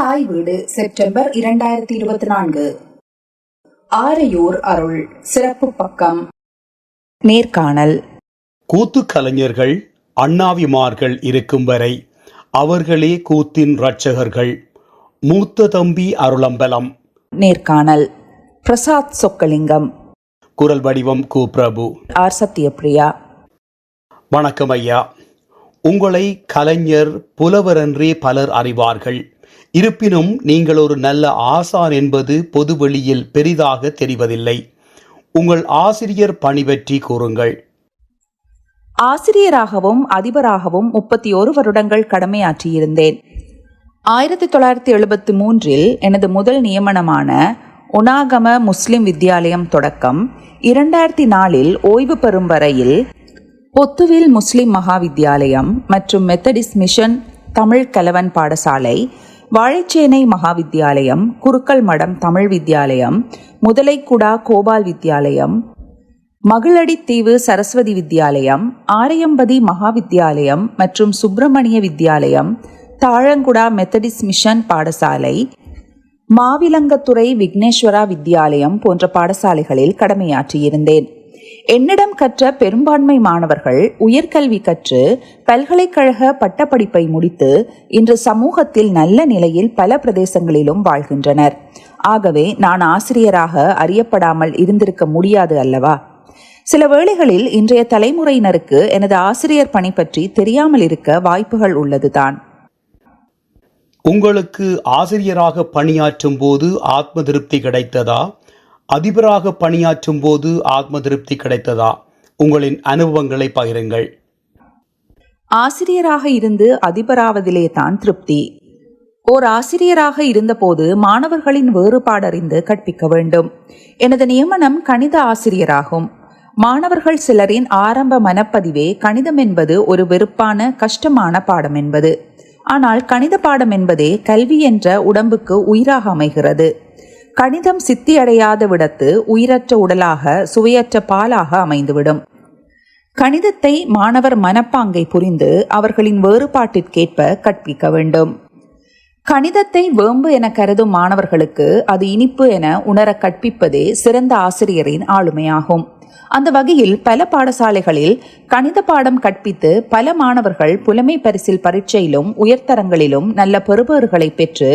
தாய் வீடு செப்டம்பர் இரண்டாயிரத்தி இருபத்தி நான்கு. ஆரையூர் அருள் சிறப்பு பக்கம். நேர்காணல். கூத்து கலைஞர்கள் அண்ணாவிமார்கள் இருக்கும் வரை அவர்களே கூத்தின் இரட்சகர்கள். மூத்த தம்பி அருளம்பலம். நேர்காணல். பிரசாத் சொக்கலிங்கம். குரல் வடிவம் கு. பிரபு. ஆர். சத்யபிரியா வணக்கம் ஐயா. உங்களை கலைஞர் புலவரென்றே பலர் அறிவார்கள். இருப்பினும் நீங்கள் ஒரு நல்ல ஆசான் என்பது பொதுவெளியில் பெரிதாக தெரிவதில்லை. உங்கள் ஆசிரியர் பணி பற்றி கூறுங்கள். ஆசிரியராகவும் அதிபராகவும் முப்பத்தி ஒரு வருடங்கள் கடமையாற்றியிருந்தேன். ஆயிரத்தி தொள்ளாயிரத்தி எழுபத்தி மூன்றில் எனது முதல் நியமனமான ஒனாகம முஸ்லிம் வித்யாலயம் தொடக்கம் இரண்டாயிரத்தி நாலில் ஓய்வு பெறும் வரையில் பொத்துவில் முஸ்லிம் மகாவித்யாலயம் மற்றும் மெத்தடிஸ் மிஷன் தமிழ் கலவன் பாடசாலை வாழைச்சேனை மகாவித்யாலயம் குருக்கள் மடம் தமிழ் வித்யாலயம் முதலைக்குடா கோபால் வித்யாலயம் மகிழடித்தீவு சரஸ்வதி வித்யாலயம் ஆரையம்பதி மகாவித்யாலயம் மற்றும் சுப்பிரமணிய வித்யாலயம் தாழங்குடா மெத்தடிஸ் மிஷன் பாடசாலை மாவிலங்கத்துறை விக்னேஸ்வரா வித்யாலயம் போன்ற பாடசாலைகளில் கடமையாற்றியிருந்தேன். என்னிடம் கற்ற பெரும்பான்மை மாணவர்கள் உயர்கல்வி கற்று பல்கலைக்கழக பட்டப்படிப்பை முடித்து இன்று சமூகத்தில் நல்ல நிலையில் பல பிரதேசங்களிலும் வாழ்கின்றனர். ஆகவே நான் ஆசிரியராக அறியப்படாமல் இருந்திருக்க முடியாது அல்லவா? சில வேளைகளில் இன்றைய தலைமுறையினருக்கு எனது ஆசிரியர் பணி பற்றி தெரியாமல் இருக்க வாய்ப்புகள் உள்ளதுதான். உங்களுக்கு ஆசிரியராக பணியாற்றும் போது ஆத்ம திருப்தி கிடைத்ததா? அதிபராக பணியாற்றும் போது ஆத்ம திருப்தி கிடைத்ததா? உங்களின் அனுபவங்களை பகிருங்கள். ஆசிரியராக இருந்து அதிபராவதிலே தான் திருப்தி. ஓர் ஆசிரியராக இருந்தபோது மாணவர்களின் வேறுபாடறிந்து கற்பிக்க வேண்டும். எனது நியமனம் கணித ஆசிரியராகும். மாணவர்கள் சிலரின் ஆரம்ப மனப்பதிவே கணிதம் என்பது ஒரு வெறுப்பான கஷ்டமான பாடம் என்பது. ஆனால் கணித பாடம் என்பதே கல்வி என்ற உடம்புக்கு உயிராக அமைகிறது. கணிதம் சித்தியடையாத விடத்து உயிரற்ற உடலாக சுவையற்ற பாலாக அமைந்துவிடும். கணிதத்தை மாணவர் மனப்பாங்கை புரிந்து அவர்களின் வேறுபாட்டிற்கேற்ப கற்பிக்க வேண்டும். கணிதத்தை வேம்பு என கருதும் மாணவர்களுக்கு அது இனிப்பு என உணர கற்பிப்பதே சிறந்த ஆசிரியரின் ஆளுமையாகும். அந்த வகையில் பல பாடசாலைகளில் கணித பாடம் கற்பித்து பல மாணவர்கள் புலமை பரிசில் பரீட்சையிலும் உயர்தரங்களிலும் நல்ல பெறுபேறுகளை பெற்று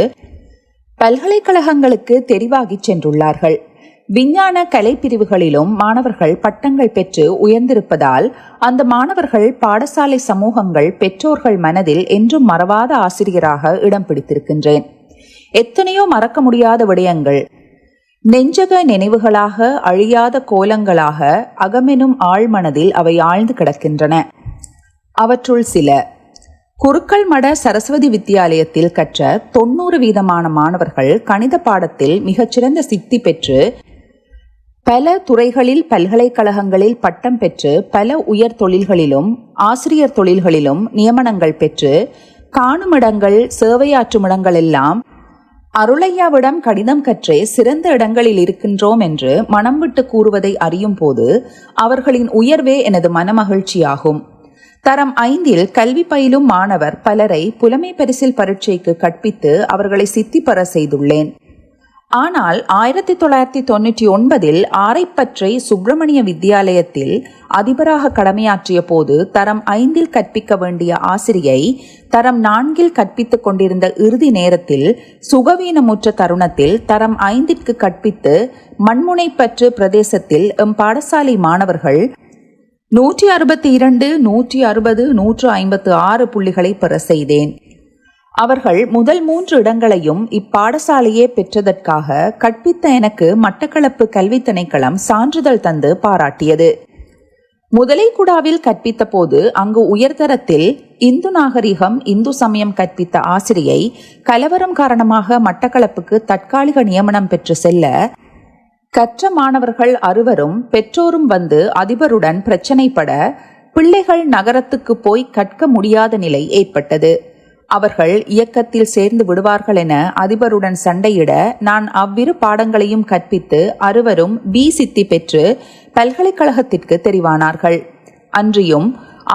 பல்கலைக்கழகங்களுக்கு தெரிவாகிச் சென்றுள்ளார்கள். விஞ்ஞான கலை பிரிவுகளிலும் மாணவர்கள் பட்டங்கள் பெற்று உயர்ந்திருப்பதால் அந்த மாணவர்கள் பாடசாலை சமூகங்கள் பெற்றோர்கள் மனதில் என்றும் மறவாத ஆசிரியராக இடம் பிடித்திருக்கின்றேன். எத்தனையோ மறக்க முடியாத விடயங்கள். நெஞ்சக நினைவுகளாக அழியாத கோலங்களாக அகமெனும் ஆழ்மனதில் அவை ஆழ்ந்து கிடக்கின்றன. அவற்றுள் சில. குருக்கள் மட சரஸ்வதி வித்தியாலயத்தில் கற்ற தொண்ணூறு வீதமான மாணவர்கள் கணித பாடத்தில் மிகச்சிறந்த சித்தி பெற்று பல துறைகளில் பல்கலைக்கழகங்களில் பட்டம் பெற்று பல உயர் தொழில்களிலும் ஆசிரியர் தொழில்களிலும் நியமனங்கள் பெற்று காணுமிடங்கள் சேவையாற்றுமிடங்கள் எல்லாம் அருளையாவிடம் கடிதம் கற்றே சிறந்த இடங்களில் இருக்கின்றோம் என்று மனம் விட்டு கூறுவதை அறியும் போது அவர்களின் உயர்வே எனது மனமகிழ்ச்சியாகும். தரம் ஐந்தில் கல்வி பயிலும் மாணவர் பலரை புலமை பரிசில் பரீட்சைக்கு கற்பித்து அவர்களை சித்தி பெற செய்துள்ளேன். ஆனால் ஆயிரத்தி தொள்ளாயிரத்தி தொண்ணூற்றி ஒன்பதில் ஆரைப்பற்றை சுப்பிரமணிய வித்தியாலயத்தில் அதிபராக கடமையாற்றிய போது தரம் ஐந்தில் கற்பிக்க வேண்டிய ஆசிரியை தரம் நான்கில் கற்பித்துக் கொண்டிருந்த இறுதி நேரத்தில் சுகவீனமுற்ற தருணத்தில் தரம் ஐந்திற்கு கற்பித்து மண்முனைப்பற்று பிரதேசத்தில் எம் பாடசாலை மாணவர்கள் நூற்றி அறுபத்தி இரண்டு நூற்றி அறுபது நூற்று ஐம்பத்து ஆறு புள்ளிகளை பெற செய்தேன். அவர்கள் முதல் மூன்று இடங்களையும் இப்பாடசாலையே பெற்றதற்காக கற்பித்த எனக்கு மட்டக்களப்பு கல்வி திணைக்களம் சான்றிதழ் தந்து பாராட்டியது. முதலைக்குடாவில் கற்பித்த போது அங்கு உயர்தரத்தில் இந்து நாகரிகம் இந்து சமயம் கற்பித்த ஆசிரியை கலவரம் காரணமாக மட்டக்களப்புக்கு தற்காலிக நியமனம் பெற்று செல்ல கற்ற மாணவர்கள் அறுவரும் பெற்றோரும் வந்து அதிபருடன் பிரச்சனைப்பட பிள்ளைகள் நகரத்துக்கு போய் கற்க முடியாத நிலை ஏற்பட்டது. அவர்கள் இயக்கத்தில் சேர்ந்து விடுவார்கள் என அதிபருடன் சண்டையிட நான் அவ்விரு பாடங்களையும் கற்பித்து அறுவரும் பி சித்தி பெற்று பல்கலைக்கழகத்திற்கு தெரிவானார்கள். அன்றியும்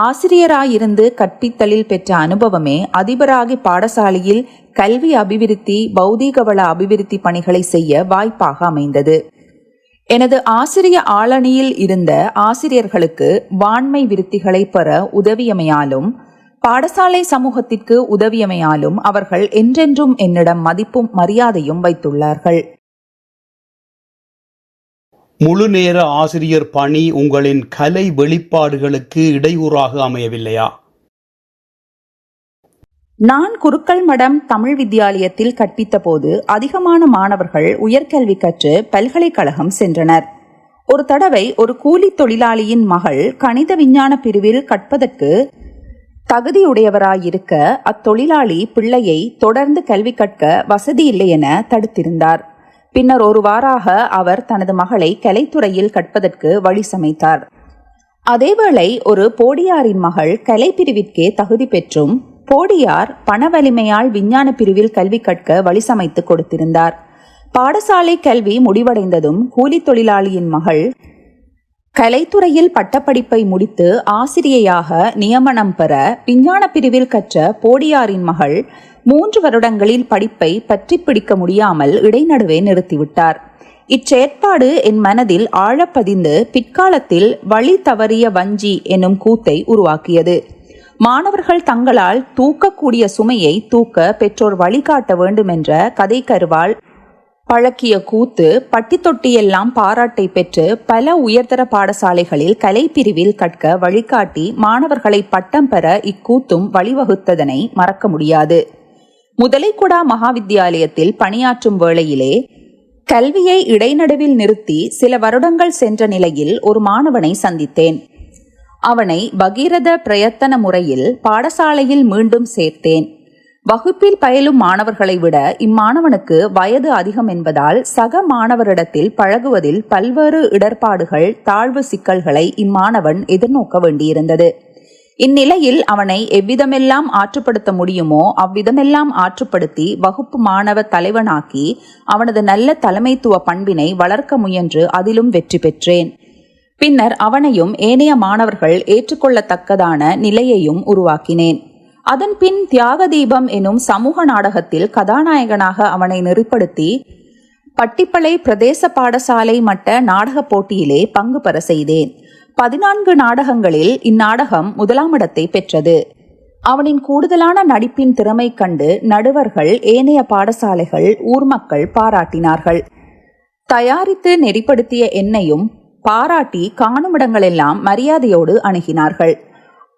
ஆசிரியராயிருந்து கற்பித்தலில் பெற்ற அனுபவமே அதிபராகி பாடசாலையில் கல்வி அபிவிருத்தி பௌதீக வள அபிவிருத்தி பணிகளை செய்ய வாய்ப்பாக அமைந்தது. எனது ஆசிரிய ஆளணியில் இருந்த ஆசிரியர்களுக்கு வாண்மை விருத்திகளை பெற உதவியமையாலும் பாடசாலை சமூகத்திற்கு உதவியமையாலும் அவர்கள் என்றென்றும் என்னிடம் மதிப்பும் மரியாதையும் வைத்துள்ளார்கள். முழு நேர ஆசிரியர் பணி உங்களின் கலை வெளிப்பாடுகளுக்கு இடையூறாக அமையவில்லையா? நான் குருக்கள் மடம் தமிழ் வித்தியாலயத்தில் கற்பித்த போது அதிகமான மாணவர்கள் உயர்கல்வி கற்று பல்கலைக்கழகம் சென்றனர். ஒரு தடவை ஒரு கூலி தொழிலாளியின் மகள் கணித விஞ்ஞான பிரிவில் கற்பதற்கு தகுதியுடையவராயிருக்க அத்தொழிலாளி பிள்ளையை தொடர்ந்து கல்வி கற்க வசதி இல்லை என தடுத்திருந்தார். பின்னர் ஒரு வாராக அவர் தனது மகளை கலைத்துறையில் கற்பதற்கு வழி சமைத்தார். அதேவேளை ஒரு போடியாரின் மகள் கலை பிரிவிற்கே தகுதி பெற்றும் போடியார் பண வலிமையால் விஞ்ஞான பிரிவில் கல்வி கற்க வழி சமைத்து கொடுத்திருந்தார். பாடசாலை கல்வி முடிவடைந்ததும் கூலி தொழிலாளியின் மகள் கலைத்துறையில் பட்டப்படிப்பை முடித்து ஆசிரியையாக நியமனம் பெற விஞ்ஞான பிரிவில் கற்ற போடியாரின் மகள் மூன்று வருடங்களில் படிப்பை பற்றி பிடிக்க முடியாமல் இடைநடுவே நிறுத்திவிட்டார். இச்செயற்பாடு என் மனதில் ஆழப்பதிந்து பிற்காலத்தில் வழி தவறிய வஞ்சி என்னும் கூத்தை உருவாக்கியது. மாணவர்கள் தங்களால் தூக்கக்கூடிய சுமையை தூக்க பெற்றோர் வழிகாட்ட வேண்டுமென்ற கதை கருவால் பழக்கிய கூத்து பட்டி தொட்டியெல்லாம் பாராட்டை பெற்று பல உயர்தர பாடசாலைகளில் கலைப்பிரிவில் கற்க வழிகாட்டி மாணவர்களை பட்டம் பெற இக்கூத்தும் வழிவகுத்ததனை மறக்க முடியாது. முதலைக்குடா மகாவித்தியாலயத்தில் பணியாற்றும் வேளையிலே கல்வியை இடைநடுவில் நிறுத்தி சில வருடங்கள் சென்ற நிலையில் ஒரு மாணவனை சந்தித்தேன். அவனை பகீரத பிரயத்தன முறையில் பாடசாலையில் மீண்டும் சேர்த்தேன். வகுப்பில் பயிலும் மாணவர்களை விட இம்மாணவனுக்கு வயது அதிகம் என்பதால் சக மாணவரிடத்தில் பழகுவதில் பல்வேறு இடர்பாடுகள் தாழ்வு சிக்கல்களை இம்மாணவன் எதிர்நோக்க வேண்டியிருந்தது. இந்நிலையில் அவனை எவ்விதமெல்லாம் ஆற்றுப்படுத்த முடியுமோ அவ்விதமெல்லாம் ஆற்றுப்படுத்தி வகுப்பு மாணவ தலைவனாக்கி அவனது நல்ல தலைமைத்துவ பண்பினை வளர்க்க முயன்று அதிலும் வெற்றி பெற்றேன். பின்னர் அவனையும் ஏனைய மாணவர்கள் ஏற்றுக்கொள்ளத்தக்கதான நிலையையும் உருவாக்கினேன். அதன்பின் தியாக தீபம் எனும் சமூக நாடகத்தில் கதாநாயகனாக அவனை நெறிப்படுத்தி பட்டிப்பளை பிரதேச பாடசாலை மட்ட நாடகப் போட்டியிலே பங்கு பெற செய்தேன். பதினான்கு நாடகங்களில் இந்நாடகம் முதலாமிடத்தை பெற்றது. அவனின் கூடுதலான நடிப்பின் திறமை கண்டு நடுவர்கள் ஏனைய பாடசாலைகள் ஊர் மக்கள் பாராட்டினார்கள். தயாரித்து நெறிப்படுத்திய என்னையும் பாராட்டி காணுமிடங்களெல்லாம் மரியாதையோடு அணுகினார்கள்.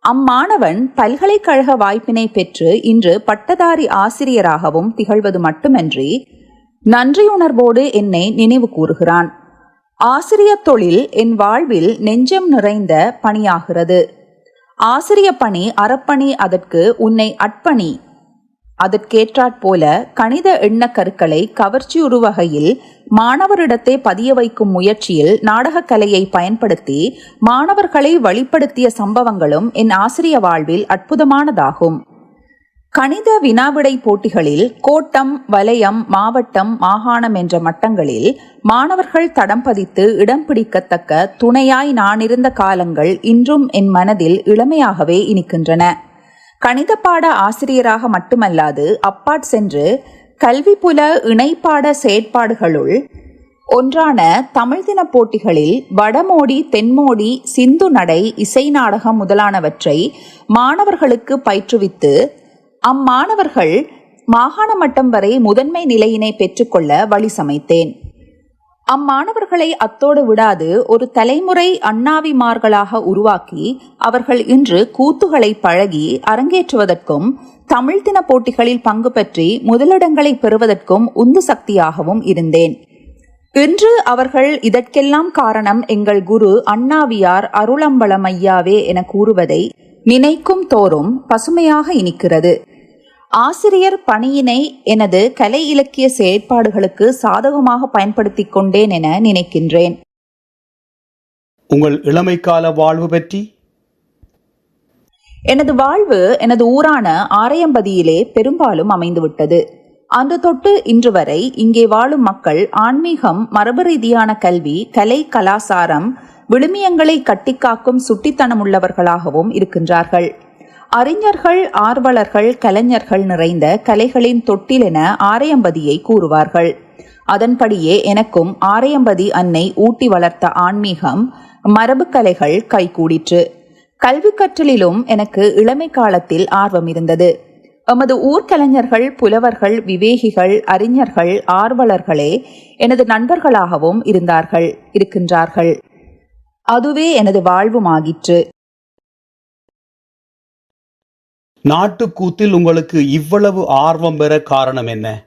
அம்மாணவன் பல்கலைக்கழக வாய்ப்பினை பெற்று இன்று பட்டதாரி ஆசிரியராகவும் திகழ்வது மட்டுமன்றி நன்றியுணர்வோடு என்னை நினைவு கூறுகிறான். ஆசிரியர் தொழில் என் வாழ்வில் நெஞ்சம் நிறைந்த பணியாகிறது. ஆசிரிய பணி அறப்பணி அதற்கு உன்னை அட்பணி அதற்கேற்றாற்போல கணித எண்ணக் கருக்களை கவர்ச்சியுறு வகையில் மாணவரிடத்தை பதிய வைக்கும் முயற்சியில் நாடகக் கலையை பயன்படுத்தி மாணவர்களை வழிப்படுத்திய சம்பவங்களும் என் ஆசிரிய வாழ்வில் அற்புதமானதாகும். கணித வினாவிடை போட்டிகளில் கோட்டம் வலயம் மாவட்டம் மாகாணம் என்ற மட்டங்களில் மாணவர்கள் தடம் பதித்து இடம் பிடிக்கத்தக்க துணையாய் நானிருந்த காலங்கள் இன்றும் என் மனதில் இளமையாகவே இனிக்கின்றன. கணித பாட ஆசிரியராக மட்டுமல்லாது அப்பாட் சென்று கல்வி புல இணைப்பாட செயற்பாடுகளுள் ஒன்றான தமிழ் தின போட்டிகளில் வடமோடி தென்மோடி சிந்து நடை இசை நாடகம் முதலானவற்றை மாணவர்களுக்கு பயிற்றுவித்து அம்மாணவர்கள் மாகாண மட்டம் வரை முதன்மை நிலையினை பெற்றுக்கொள்ள வழி சமைத்தேன். அம்மாணவர்களை அத்தோடு விடாது ஒரு தலைமுறை அண்ணாவிமார்களாக உருவாக்கி அவர்கள் இன்று கூத்துகளை பழகி அரங்கேற்றுவதற்கும் தமிழ் தின போட்டிகளில் பங்கு பற்றி முதலிடங்களை பெறுவதற்கும் உந்து சக்தியாகவும் இருந்தேன். இன்று அவர்கள் இதற்கெல்லாம் காரணம் எங்கள் குரு அண்ணாவியார் அருளம்பலம் ஐயாவே என கூறுவதை நினைக்கும் தோறும் பசுமையாக இனிக்கிறது. ஆசிரியர் பணியினை எனது கலை இலக்கிய செயற்பாடுகளுக்கு சாதகமாக பயன்படுத்திக் கொண்டேன் என நினைக்கின்றேன். உங்கள் இளமைக்கால வாழ்வு பற்றி? எனது வாழ்வு எனது ஊரான ஆரையம்பதியிலே பெரும்பாலும் அமைந்துவிட்டது. அன்று தொட்டு இன்று வரை இங்கே வாழும் மக்கள் ஆன்மீகம் மரபு ரீதியான கல்வி கலை கலாசாரம் விழுமியங்களை கட்டிக்காக்கும் சுட்டித்தனமுள்ளவர்களாகவும் இருக்கின்றார்கள். அறிஞர்கள் ஆர்வலர்கள் கலைஞர்கள் நிறைந்த கலைகளின் தொட்டில் என ஆரையம்பதியை கூறுவார்கள். அதன்படியே எனக்கும் ஆரையம்பதி அன்னை ஊட்டி வளர்த்த ஆன்மீகம் மரபு கலைகள் கைகூடிற்று. கல்வி கற்றலிலும் எனக்கு இளமை காலத்தில் ஆர்வம் இருந்தது. எமது ஊர்கலைஞர்கள் புலவர்கள் விவேகிகள் அறிஞர்கள் ஆர்வலர்களே எனது நண்பர்களாகவும் இருந்தார்கள் இருக்கின்றார்கள். அதுவே எனது வாழ்வுமாகிற்று. நாட்டுக்கூத்தில் உங்களுக்கு இவ்வளவு ஆர்வம் பெற காரணம் என்ன?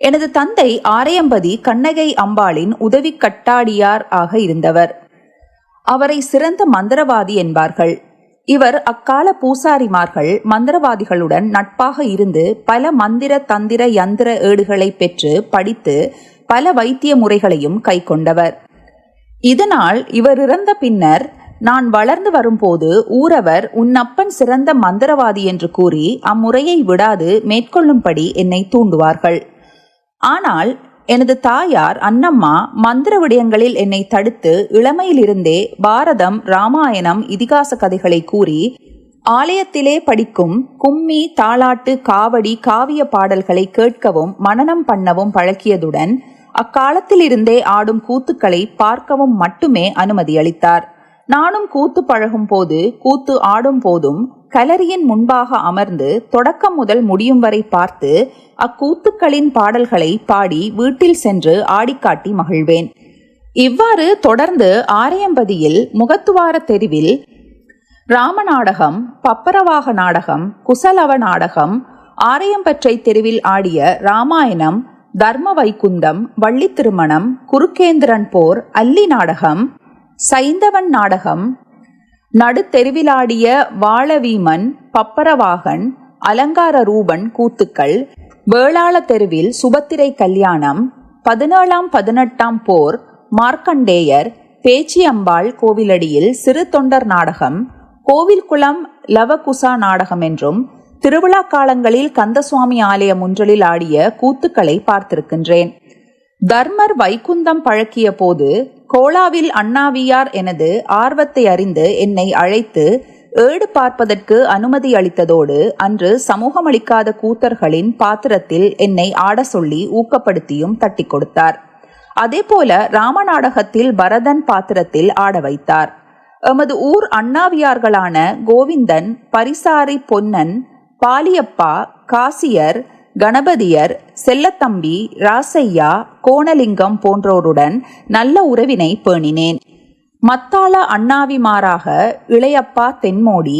எனது தந்தை ஆரையம்பதி கண்ணகை அம்பாளின் உதவி கட்டாடியார் ஆக இருந்தவர். அவரை சிறந்த மந்திரவாதி என்பார்கள். இவர் அக்கால பூசாரிமார்கள் மந்திரவாதிகளுடன் நட்பாக இருந்து பல மந்திர தந்திர யந்திர ஏடுகளை பெற்று படித்து பல வைத்திய முறைகளையும் கைக்கொண்டவர். இதனால் இவர் இறந்த பின்னர் நான் வளர்ந்து வரும்போது ஊரவர் உன்னப்பன் சிறந்த மந்திரவாதி என்று கூறி அம்முறையை விடாது மேற்கொள்ளும்படி என்னை தூண்டுவார்கள். ஆனால் எனது தாயார் அன்னம்மா மந்திர விடயங்களில் என்னை தடுத்து இளமையிலிருந்தே பாரதம் ராமாயணம் இதிகாச கதைகளை கூறி ஆலயத்திலே படிக்கும் கும்மி தாளாட்டு காவடி காவிய பாடல்களை கேட்கவும் மனனம் பண்ணவும் பழக்கியதுடன் அக்காலத்திலிருந்தே ஆடும் கூத்துக்களை பார்க்கவும் மட்டுமே அனுமதி அளித்தார். நானும் கூத்து பழகும் போது கூத்து ஆடும் போதும் கலரியின் முன்பாக அமர்ந்து தொடக்கம் முதல் முடியும் வரை பார்த்து அக்கூத்துக்களின் பாடல்களை பாடி வீட்டில் சென்று ஆடிக்காட்டி மகிழ்வேன். இவ்வாறு தொடர்ந்து ஆரையம்பதியில் முகத்துவார தெருவில் ராமநாடகம் பப்பரவாக நாடகம் குசலவ நாடகம் ஆரையம்பற்றை தெருவில் ஆடிய ராமாயணம் தர்ம வைகுந்தம் வள்ளி திருமணம் குருக்கேந்திரன் போர் அல்லி நாடகம் சைந்தவன் நாடகம். நடுத்தெருவிலாடிய வாழவீமன் பப்பரவாகன் அலங்கார ரூபன் கூத்துக்கள் வேளாள தெருவில் சுபத்திரை கல்யாணம் பதினேழாம் பதினெட்டாம் போர் மார்க்கண்டேயர் பேச்சியம்பாள் கோவிலடியில் சிறு தொண்டர் நாடகம் கோவில்குளம் லவகுசா நாடகம் என்றும் திருவிழா காலங்களில் கந்தசுவாமி ஆலயம் முன்றலில் ஆடிய கூத்துக்களை பார்த்திருக்கின்றேன். தர்மர் வைகுந்தம் பழக்கிய போது கோலாவில் அண்ணாவியார் எனது ஆர்வத்தை அறிந்து என்னை அழைத்து ஏடு பார்ப்பதற்கு அனுமதி அளித்ததோடு அன்று சமூகமளிக்காத கூத்தர்களின் பாத்திரத்தில் என்னை ஆட சொல்லி ஊக்கப்படுத்தியும் தட்டி கொடுத்தார். அதேபோல ராமநாடகத்தில் பரதன் பாத்திரத்தில் ஆட வைத்தார். எமது ஊர் அண்ணாவியார்களான கோவிந்தன் பரிசாரி பொன்னன் பாலியப்பா காசியர் கணபதியர் செல்லத்தம்பி ராசையா கோணலிங்கம் போன்றோருடன் நல்ல உறவினை பேணினேன். மத்தாள அண்ணாவிமாராக இளையப்பா தென்மோடி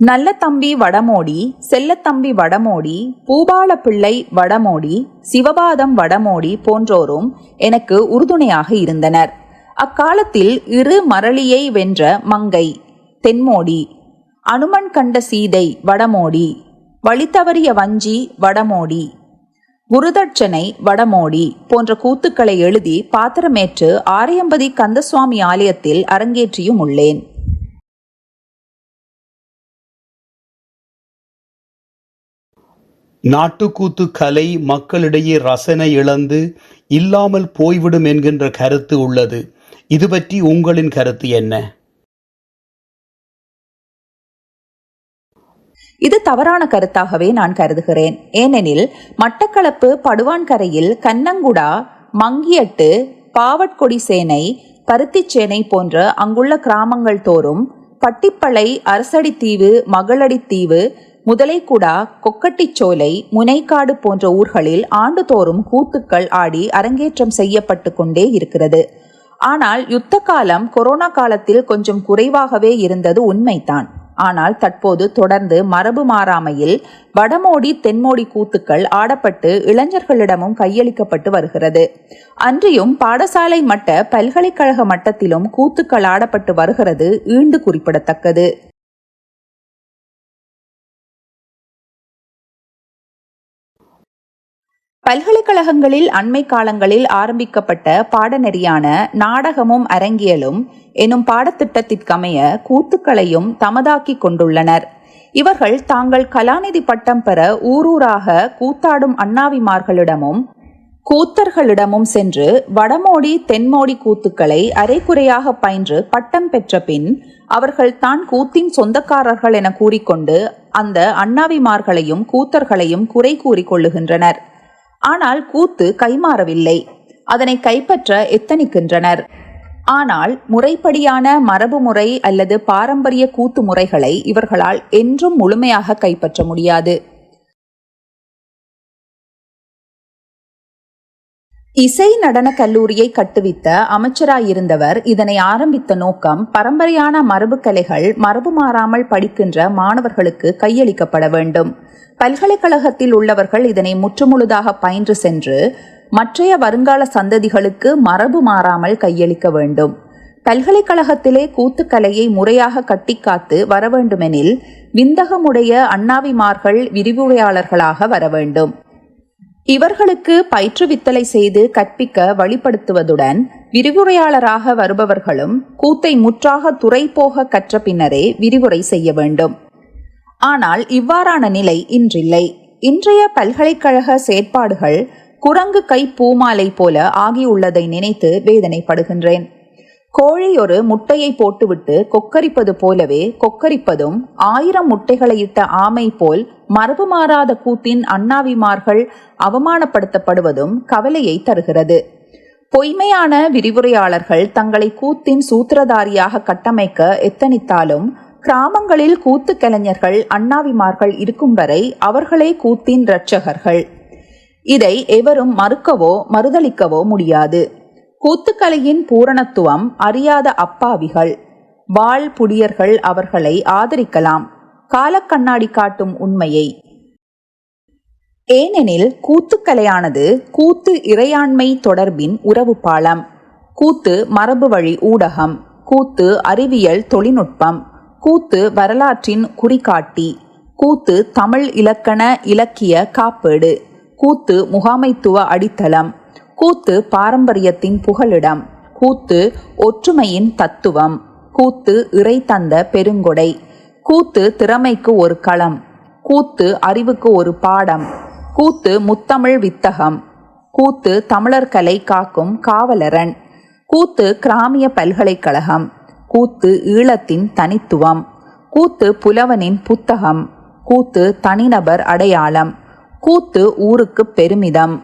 நல்ல தம்பி வடமோடி செல்லத்தம்பி வடமோடி பூபால பிள்ளை வடமோடி சிவபாதம் வடமோடி போன்றோரும் எனக்கு உறுதுணையாக இருந்தனர். அக்காலத்தில் இரு மரளியை வென்ற மங்கை தென்மோடி அனுமன் கண்ட சீதை வடமோடி வழித்தவறிய வஞ்சி வடமோடி குருதட்சணை வடமோடி போன்ற கூத்துக்களை எழுதி பாத்திரமேற்று ஆரையம்பதி கந்தசுவாமி ஆலயத்தில் அரங்கேற்றியும் உள்ளேன். நாட்டுக்கூத்து கலை மக்களிடையே ரசனை இழந்து இல்லாமல் போய்விடும் என்கின்ற கருத்து உள்ளது. இது பற்றி உங்களின் கருத்து என்ன? இது தவறான கருத்தாகவே நான் கருதுகிறேன். ஏனெனில் மட்டக்களப்பு படுவான்கரையில் கன்னங்குடா மங்கியட்டு பாவட்கொடி சேனை பருத்திச்சேனை போன்ற அங்குள்ள கிராமங்கள் தோறும் பட்டிப்பளை அரசடித்தீவு மகளடித்தீவு முதலைக்குடா கொக்கட்டிச்சோலை முனைக்காடு போன்ற ஊர்களில் ஆண்டுதோறும் கூத்துக்கள் ஆடி அரங்கேற்றம் செய்யப்பட்டு கொண்டே இருக்கிறது. ஆனால் யுத்த காலம் கொரோனா காலத்தில் கொஞ்சம் குறைவாகவே இருந்தது உண்மைதான். ஆனால் தற்போது தொடர்ந்து மரபு மாறாமையில் வடமோடி தென்மோடி கூத்துக்கள் ஆடப்பட்டு இளைஞர்களிடமும் கையளிக்கப்பட்டு வருகிறது. அன்றியும் பாடசாலை மட்ட பல்கலைக்கழக மட்டத்திலும் கூத்துக்கள் ஆடப்பட்டு வருகிறது ஈண்டு குறிப்பிடத்தக்கது. பல்கலைக்கழகங்களில் அண்மை காலங்களில் ஆரம்பிக்கப்பட்ட பாடநெறியான நாடகமும் அரங்கியலும் எனும் பாடத்திட்டத்திற்கமைய கூத்துக்களையும் தமதாக்கிக் கொண்டுள்ளனர். இவர்கள் தாங்கள் கலாநிதி பட்டம் பெற ஊரூராக கூத்தாடும் அண்ணாவிமார்களிடமும் கூத்தர்களிடமும் சென்று வடமோடி தென்மோடி கூத்துக்களை அரைக்குறையாக பயின்று பட்டம் பெற்ற பின் அவர்கள் தான் கூத்தின் சொந்தக்காரர்கள் என கூறிக்கொண்டு அந்த அண்ணாவிமார்களையும் கூத்தர்களையும் குறை கூறிக் கொள்ளுகின்றனர். ஆனால் கூத்து கைமாறவில்லை. அதனை கைப்பற்ற எத்தனிக்கின்றனர்? ஆனால் முறைப்படியான மரபு முறை அல்லது பாரம்பரிய கூத்து முறைகளை இவர்களால் என்றும் முழுமையாக கைப்பற்ற முடியாது. இசை நடன கல்லூரியை கட்டுவித்த அமைச்சராயிருந்தவர் இதனை ஆரம்பித்த நோக்கம் பரம்பரையான மரபு கலைகள் மரபு மாறாமல் படிக்கின்ற மாணவர்களுக்கு கையளிக்கப்பட வேண்டும். பல்கலைக்கழகத்தில் உள்ளவர்கள் இதனை முற்றுமுழுதாக பயின்று சென்று மற்றைய வருங்கால சந்ததிகளுக்கு மரபு மாறாமல் கையளிக்க வேண்டும். பல்கலைக்கழகத்திலே கூத்துக்கலையை முறையாக கட்டிக்காத்து வர வேண்டுமெனில் விந்தகமுடைய அண்ணாவிமார்கள் விரிவுரையாளர்களாக வர வேண்டும் இவர்களுக்கு பயிற்றுவித்தலை செய்து கற்பிக்க வழிப்படுத்துவதுடன் விரிவுரையாளராக வருபவர்களும் கூத்தை முற்றாக துறை போக கற்ற பின்னரே விரிவுரை செய்ய வேண்டும். ஆனால் இவ்வாறான நிலை இன்றில்லை. இன்றைய பல்கலைக்கழக செயற்பாடுகள் குரங்கு கை பூமாலை போல ஆகியுள்ளதை நினைத்து வேதனைப்படுகின்றேன். கோழி ஒரு முட்டையை போட்டுவிட்டு கொக்கரிப்பது போலவே கொக்கரிப்பதும் ஆயிரம் முட்டைகளை இட்ட ஆமை போல் மரபு மாறாத கூத்தின் அண்ணாவிமார்கள் அவமானப்படுத்தப்படுவதும் கவலையை தருகிறது. பொய்மையான விரிவுரையாளர்கள் தங்களை கூத்தின் சூத்திரதாரியாக கட்டமைக்க எத்தனித்தாலும் கிராமங்களில் கூத்து கலைஞர்கள் அண்ணாவிமார்கள் இருக்கும் வரை அவர்களே கூத்தின் இரட்சகர்கள். இதை எவரும் மறுக்கவோ மறுதளிக்கவோ முடியாது. கூத்துக்கலையின் பூரணத்துவம் அறியாத அப்பாவிகள். வாழ் புடியர்கள் அவர்களை ஆதரிக்கலாம். காலக்கண்ணாடி காட்டும் உண்மையை. ஏனெனில் கூத்துக்கலையானது கூத்து இறையாண்மை தொடர்பின் உறவு பாலம். கூத்து மரபு வழி ஊடகம். கூத்து அறிவியல் தொழில்நுட்பம். கூத்து வரலாற்றின் குறிகாட்டி. கூத்து தமிழ் இலக்கண இலக்கிய காப்பீடு. கூத்து முகாமைத்துவ அடித்தளம். கூத்து பாரம்பரியத்தின் புகலிடம். கூத்து ஒற்றுமையின் தத்துவம். கூத்து இறை தந்த பெருங்கொடை. கூத்து திறமைக்கு ஒரு களம். கூத்து அறிவுக்கு ஒரு பாடம். கூத்து முத்தமிழ் வித்தகம். கூத்து தமிழர் கலை காக்கும் காவலரன். கூத்து கிராமிய பல்கலைக்கழகம். கூத்து ஈழத்தின் தனித்துவம். கூத்து புலவனின் புத்தகம். கூத்து தனிநபர் அடையாளம். கூத்து ஊருக்கு பெருமிதம்.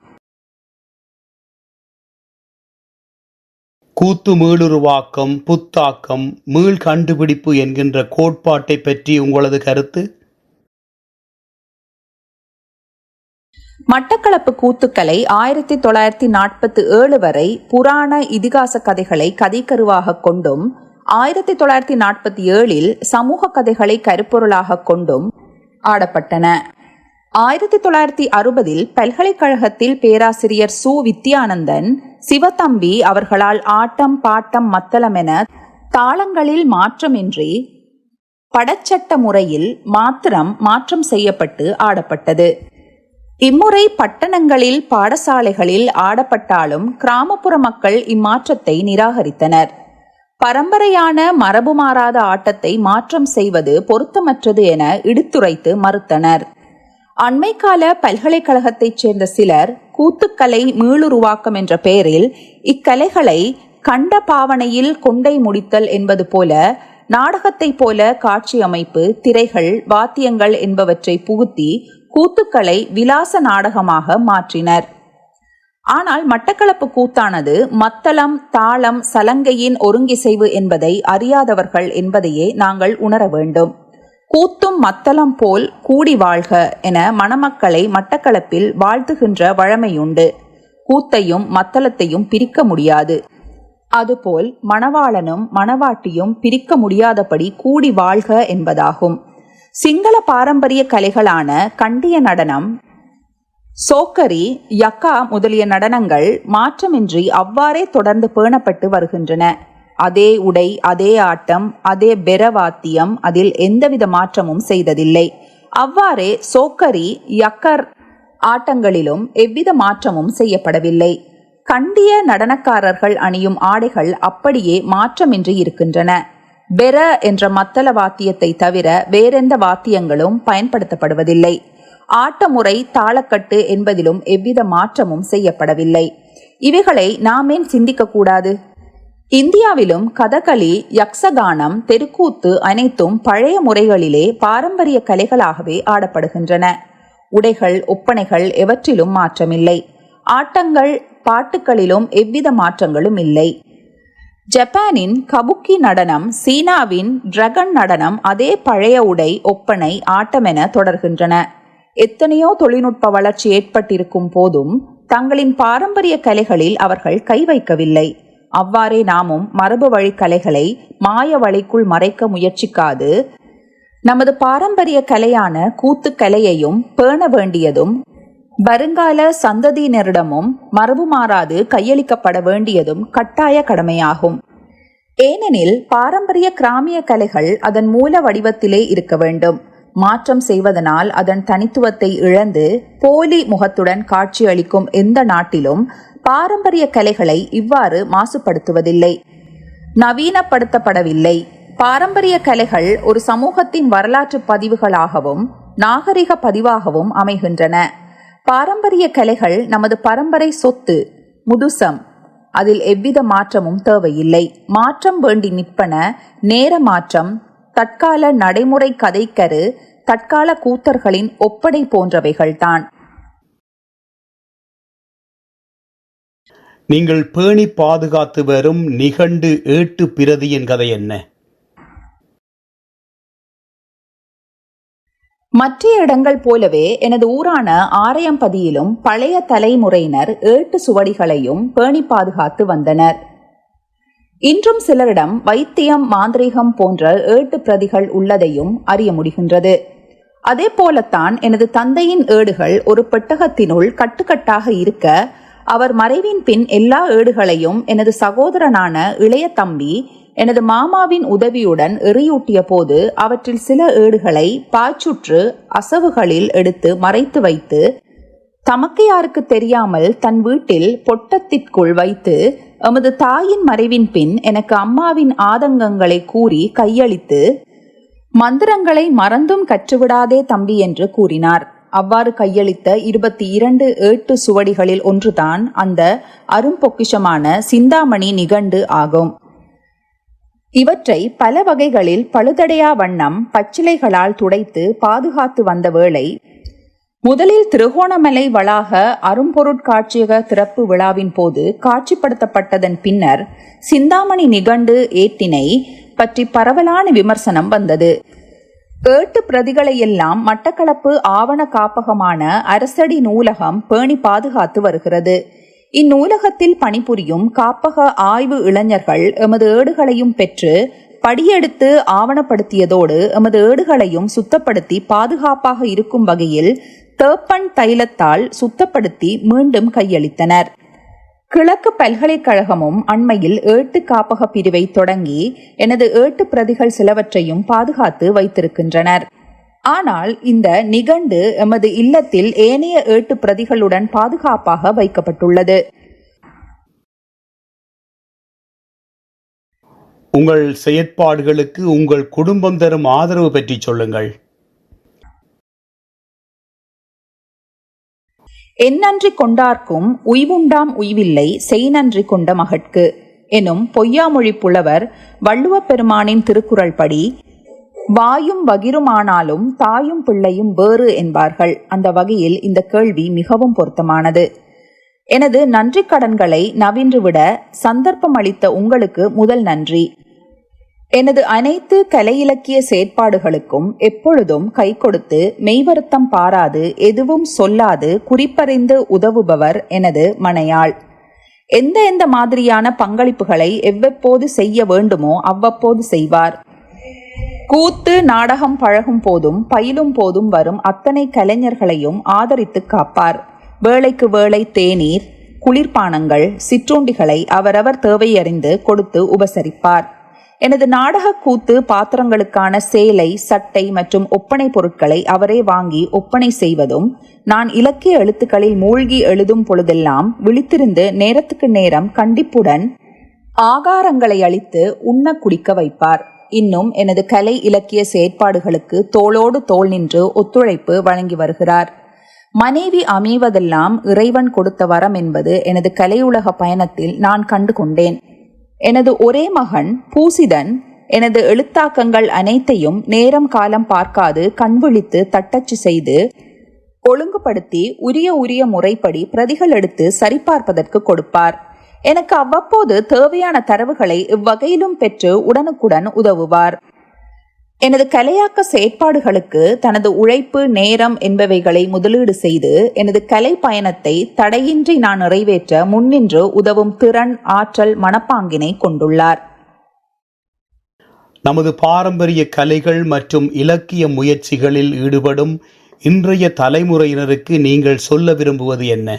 கூத்து மீளுருவாக்கம் புத்தாக்கம் மீள் கண்டுபிடிப்பு என்கின்ற கோட்பாட்டை பற்றி உங்களது கருத்து? மட்டக்களப்பு கூத்துக்களை ஆயிரத்தி தொள்ளாயிரத்தி நாற்பத்தி ஏழு வரை புராண இதிகாச கதைகளை கதைக்கருவாக கொண்டும் ஆயிரத்தி தொள்ளாயிரத்தி நாற்பத்தி ஏழில் சமூக கதைகளை கருப்பொருளாக கொண்டும் ஆடப்பட்டன. ஆயிரத்தி தொள்ளாயிரத்தி அறுபதில் பல்கலைக்கழகத்தில் பேராசிரியர் சு. வித்யானந்தன் சிவத்தம்பி அவர்களால் ஆட்டம் பாட்டம் மத்தளம் என தாளங்களில் மாற்றமின்றி படச்சட்ட முறையில் மாத்திரம் மாற்றம் செய்யப்பட்டு ஆடப்பட்டது. இம்முறை பட்டணங்களில் பாடசாலைகளில் ஆடப்பட்டாலும் கிராமப்புற மக்கள் இம்மாற்றத்தை நிராகரித்தனர். பரம்பரையான மரபு மாறாத ஆட்டத்தை மாற்றம் செய்வது பொருத்தமற்றது என இடித்துரைத்து மறுத்தனர். அண்மைக்கால பல்கலைக்கழகத்தைச் சேர்ந்த சிலர் கூத்துக்கலை மீளுருவாக்கம் என்ற பெயரில் இக்கலைகளை கண்ட பாவனையில் கொண்டை முடித்தல் என்பது போல நாடகத்தைப் போல காட்சி அமைப்பு திரைகள் வாத்தியங்கள் என்பவற்றை புகுத்தி கூத்துக்களை விலாச நாடகமாக மாற்றினர். ஆனால் மட்டக்களப்பு கூத்தானது மத்தளம் தாளம் சலங்கையின் ஒருங்கிசைவு என்பதை அறியாதவர்கள் என்பதையே நாங்கள் உணர வேண்டும். கூத்தும் மத்தளம் போல் கூடி வாழ்க என மணமக்களை மட்டக்களப்பில் வாழ்த்துகின்ற வழமையுண்டு. கூத்தையும் மத்தளத்தையும் பிரிக்க முடியாது. அதுபோல் மணவாளனும் மணவாட்டியும் பிரிக்க முடியாதபடி கூடி வாழ்க என்பதாகும். சிங்கள பாரம்பரிய கலைகளான கண்டிய நடனம் சோக்கரி யக்கா முதலிய நடனங்கள் மாற்றமின்றி அவ்வாறே தொடர்ந்து பேணப்பட்டு வருகின்றன. அதே உடை அதே ஆட்டம் அதே பெரவாத்தியம் அதில் எந்தவித மாற்றமும் செய்ததில்லை. அவ்வாறே சோக்கரி யக்கர் ஆட்டங்களிலும் எவ்வித மாற்றமும் செய்யப்படவில்லை. கண்டிய நடனக்காரர்கள் அணியும் ஆடைகள் அப்படியே மாற்றமின்றி இருக்கின்றன. பெர என்ற மத்தள வாத்தியத்தை தவிர வேறெந்த வாத்தியங்களும் பயன்படுத்தப்படுவதில்லை. ஆட்டமுறை தாளக்கட்டு என்பதிலும் எவ்வித மாற்றமும் செய்யப்படவில்லை. இவைகளை நாமேன் சிந்திக்க கூடாது இந்தியாவிலும் கதகளி யக்ஷகானம் தெருக்கூத்து அனைத்தும் பழைய முறைகளிலே பாரம்பரிய கலைகளாகவே ஆடப்படுகின்றன. உடைகள் ஒப்பனைகள் எவற்றிலும் மாற்றமில்லை. ஆட்டங்கள் பாட்டுகளிலும் எவ்வித மாற்றங்களும் இல்லை. ஜப்பானின் கபுக்கி நடனம் சீனாவின் டிரகன் நடனம் அதே பழைய உடை ஒப்பனை ஆட்டமென தொடர்கின்றன. எத்தனையோ தொழில்நுட்ப வளர்ச்சி ஏற்பட்டிருக்கும் போதும் தங்களின் பாரம்பரிய கலைகளில் அவர்கள் கை வைக்கவில்லை. அவ்வாறே நாமும் மரபு வழி கலைகளை மாய வழிக்குள் மறைக்க முயற்சிக்காது. நமது பாரம்பரிய கலையான கூத்து கலையையும் பேண வேண்டியதும் வருங்கால சந்ததியினரிடமும் மரபு மாறாது கையளிக்கப்பட வேண்டியதும் கட்டாய கடமையாகும். ஏனெனில் பாரம்பரிய கிராமிய கலைகள் அதன் மூல வடிவத்திலே இருக்க வேண்டும். மாற்றம் செய்வதனால் அதன் தனித்துவத்தை இழந்து போலி முகத்துடன் காட்சியளிக்கும் எந்த நாட்டிலும் பாரம்பரிய கலைகளை இவ்வாறு மாசுபடுத்துவதில்லை. நவீனப்படுத்தப்படவில்லை. பாரம்பரிய கலைகள் ஒரு சமூகத்தின் வரலாற்று பதிவுகளாகவும் நாகரிக பதிவாகவும் அமைகின்றன. பாரம்பரிய கலைகள் நமது பரம்பரை சொத்து முதுசம். அதில் எவ்வித மாற்றமும் தேவையில்லை. மாற்றம் வேண்டி நிற்பன நேர மாற்றம் தற்கால நடைமுறை கதைக்கரு தற்கால கூத்தர்களின் ஒப்படை போன்றவைகள்தான். நீங்கள் பேணி பாதுகாத்து வரும் நிகண்டு ஏட்டு பிரதியின் கதை என்ன? மற்ற இடங்கள் போலவே எனது ஊரான ஆரையம்பதியிலும் பழைய தலைமுறையினர் ஏட்டு சுவடிகளையும் பேணி பாதுகாத்து வந்தனர். இன்றும் சிலரிடம் வைத்தியம் மாந்திரீகம் போன்ற ஏட்டு பிரதிகள் உள்ளதையும் அறிய முடிகின்றது. அதே போலத்தான் எனது தந்தையின் ஏடுகள் ஒரு பெட்டகத்தினுள் கட்டுக்கட்டாக இருக்க அவர் மறைவின் பின் எல்லா ஏடுகளையும் எனது சகோதரனான இளைய தம்பி எனது மாமாவின் உதவியுடன் எறியூட்டிய போது அவற்றில் சில ஏடுகளை பாய்ச்சுற்று அசவுகளில் எடுத்து மறைத்து வைத்து தமக்கையாருக்கு தெரியாமல் தன் வீட்டில் பொட்டத்திற்குள் வைத்து எமது தாயின் மறைவின் பின் எனக்கு அம்மாவின் ஆதங்கங்களை கூறி கையளித்து மந்திரங்களை மறந்தும் கற்றுவிடாதே தம்பி என்று கூறினார். அவ்வாறு கையளித்த இருபத்தி இரண்டு ஏட்டு சுவடிகளில் ஒன்றுதான் அந்த அரும்பொக்கிஷமான சிந்தாமணி நிகண்டு ஆகும். இவற்றை பல வகைகளில் பழுதடையா வண்ணம் பச்சிலைகளால் துடைத்து பாதுகாத்து வந்த வேளை முதலில் திருகோணமலை வளாக அரும்பொருட்காட்சியக திறப்பு விழாவின் போது காட்சிப்படுத்தப்பட்டதன் பின்னர் சிந்தாமணி நிகண்டு ஏட்டினை பற்றி பரவலான விமர்சனம் வந்தது. ஏட்டு பிரதிகளையெல்லாம் மட்டக்களப்பு ஆவண காப்பகமான அரசடி நூலகம் பேணி பாதுகாத்து வருகிறது. இந்நூலகத்தில் பணிபுரியும் காப்பக ஆய்வு இளைஞர்கள் எமது ஏடுகளையும் பெற்று படியெடுத்து ஆவணப்படுத்தியதோடு எமது ஏடுகளையும் சுத்தப்படுத்தி பாதுகாப்பாக இருக்கும் வகையில் தேப்பன் தைலத்தால் சுத்தப்படுத்தி மீண்டும் கையளித்தனர். கிழக்கு பல்கலைக்கழகமும் அண்மையில் ஏட்டு காப்பக பிரிவை தொடங்கி எனது ஏட்டு பிரதிகள் சிலவற்றையும் பாதுகாத்து வைத்திருக்கின்றனர். ஆனால் இந்த நிகண்டு எமது இல்லத்தில் ஏனைய ஏட்டு பிரதிகளுடன் பாதுகாப்பாக வைக்கப்பட்டுள்ளது. உங்கள் செயற்பாடுகளுக்கு உங்கள் குடும்பம் தரும் ஆதரவு பற்றி சொல்லுங்கள். எந்நன்றி கொண்டார்க்கும் உய்வுண்டாம் உய்வில்லை செய் நன்றி கொண்ட மகட்கு. எனும் பொய்யாமொழி புலவர் வள்ளுவப் பெருமானின் திருக்குறள் படி வாயும் வகிருமானாலும் தாயும் பிள்ளையும் வேறு என்பார்கள். அந்த வகையில் இந்த கேள்வி மிகவும் பொருத்தமானது. எனது நன்றி கடன்களை நவின்றுவிட சந்தர்ப்பம் அளித்த உங்களுக்கு முதல் நன்றி. எனது அனைத்து கலை இலக்கிய செயற்பாடுகளுக்கும் எப்பொழுதும் கை கொடுத்து மெய்வருத்தம் பாராது எதுவும் சொல்லாது குறிப்பறிந்து உதவுபவர் எனது மனையாள். எந்த எந்த மாதிரியான பங்களிப்புகளை எவ்வப்போது செய்ய வேண்டுமோ அவ்வப்போது செய்வார். கூத்து நாடகம் பழகும் போதும் பயிலும் போதும் வரும் அத்தனை கலைஞர்களையும் ஆதரித்து காப்பார். வேளைக்கு வேளை தேநீர் குளிர்பானங்கள் சிற்றுண்டிகளை அவரவர் தேவையறிந்து கொடுத்து உபசரிப்பார். எனது நாடக கூத்து பாத்திரங்களுக்கான சேலை சட்டை மற்றும் ஒப்பனை பொருட்களை அவரே வாங்கி ஒப்பனை செய்வதும் நான் இலக்கிய எழுத்துக்களில் மூழ்கி எழுதும் பொழுதெல்லாம் விழித்திருந்து நேரத்துக்கு நேரம் கண்டிப்புடன் ஆகாரங்களை அளித்து உண்ண குடிக்க வைப்பார். இன்னும் எனது கலை இலக்கிய செயற்பாடுகளுக்கு தோளோடு தோல் நின்று ஒத்துழைப்பு வழங்கி வருகிறார். மனைவி அமைவதெல்லாம் இறைவன் கொடுத்த வரம் என்பது எனது கலையுலக பயணத்தில் நான் கண்டு கொண்டேன் எனது ஒரே மகன் பூசிதன் எனது எழுத்தாக்கங்கள் அனைத்தையும் நேரம் காலம் பார்க்காது கண்விழித்து தட்டச்சு செய்து ஒழுங்குபடுத்தி உரிய உரிய முறைப்படி பிரதிகள் எடுத்து சரிபார்ப்பதற்கு கொடுப்பார். எனக்கு அவ்வப்போது தேவையான தரவுகளை இவ்வகையிலும் பெற்று உடனுக்குடன் உதவுவார். எனது கலையாக்க செயற்பாடுகளுக்கு தனது உழைப்பு நேரம் என்பவைகளை முதலீடு செய்து எனது கலை பயணத்தை தடையின்றி நான் நிறைவேற்ற முன்னின்று உதவும் திறன் ஆற்றல் மனப்பாங்கினை கொண்டுள்ளார். நமது பாரம்பரிய கலைகள் மற்றும் இலக்கிய முயற்சிகளில் ஈடுபடும் இன்றைய தலைமுறையினருக்கு நீங்கள் சொல்ல விரும்புவது என்ன?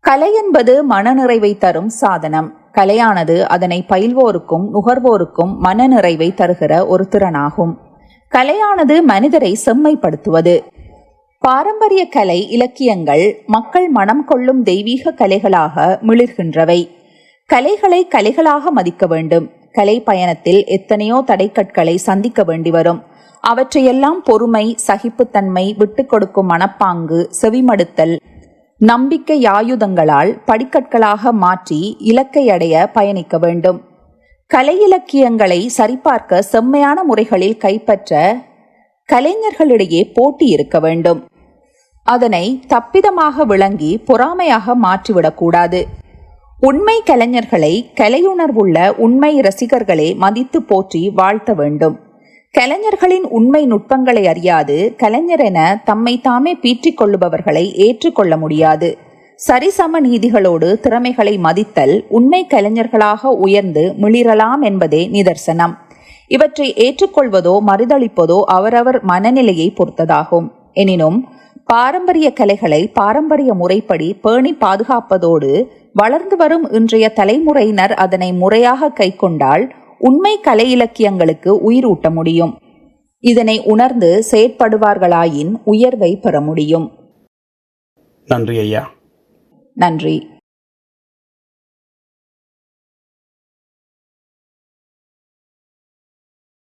கலை என்பது மனநிறைவை தரும் சாதனம். கலையானது அதனை பயில்வோருக்கும் நுகர்வோருக்கும் மன நிறைவை தருகிற ஒரு திறனாகும். கலையானது மனிதரை செம்மைப்படுத்துவது. பாரம்பரிய கலை இலக்கியங்கள் மக்கள் மனம் கொள்ளும் தெய்வீக கலைகளாக மிளிர்கின்றவை. கலைகளை கலைகளாக மதிக்க வேண்டும். கலை பயணத்தில் எத்தனையோ தடைக்கற்களை சந்திக்க வேண்டி வரும். அவற்றையெல்லாம் பொறுமை சகிப்புத்தன்மை விட்டுக் கொடுக்கும் மனப்பாங்கு செவிமடுத்தல் நம்பிக்கை ஆயுதங்களால் படிக்கற்களாக மாற்றி இலக்கை அடைய பயணிக்க வேண்டும். கலை இலக்கியங்களை சரிபார்க்க செம்மையான முறைகளில் கைப்பற்ற கலைஞர்களிடையே போட்டி இருக்க வேண்டும். அதனை தப்பிதமாக விளங்கி பொறாமையாக மாற்றிவிடக்கூடாது உண்மை கலைஞர்களை கலையுணர்வுள்ள உண்மை ரசிகர்களே மதித்து போற்றி வாழ்த்த வேண்டும். கலைஞர்களின் உண்மை நுட்பங்களை அறியாது கலைஞர் என தம்மை தாமே பீற்றிக் கொள்ளுபவர்களை ஏற்றுக்கொள்ள முடியாது. சரிசம நீதிகளோடு திறமைகளை மதித்தல் உண்மை கலைஞர்களாக உயர்ந்து மிளிரலாம் என்பதே நிதர்சனம். இவற்றை ஏற்றுக்கொள்வதோ மறுதளிப்பதோ அவரவர் மனநிலையை பொறுத்ததாகும். எனினும் பாரம்பரிய கலைகளை பாரம்பரிய முறைப்படி பேணி பாதுகாப்பதோடு வளர்ந்து வரும் இன்றைய தலைமுறையினர் அதனை முறையாக கைக்கொண்டால் உண்மை கலை இலக்கியங்களுக்கு உயிரூட்ட முடியும். இதனை உணர்ந்து செயற்படுவார்களாயின் உயர்வை பெற முடியும். நன்றி ஐயா. நன்றி.